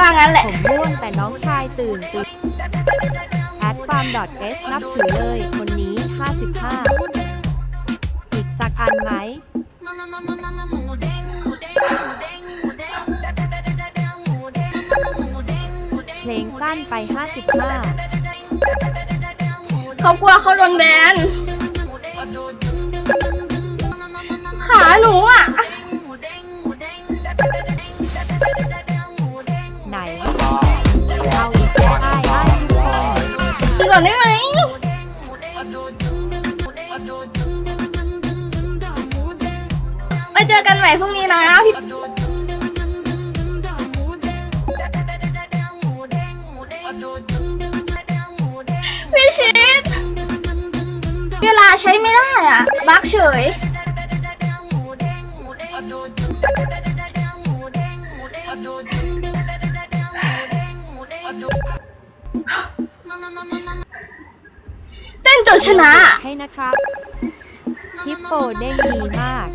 ว่างั้นแหละ ผมร่วงแต่น้องชายตื่นตื่นแอดฟาร์ม .s นับถือเลยคนนี้ 55 อีกสักอันไหม เพลงสั้นไป 55เขากลัวเขาโดนแบน ก่อนได้ไหมไปเจอกันใหม่พรุ่งนี้นะพี่พี่ชิดเวลาใช้ไม่ได้อะ บักเฉย เต้นจนชนะ ให้นะครับฮิปโปได้ดีมาก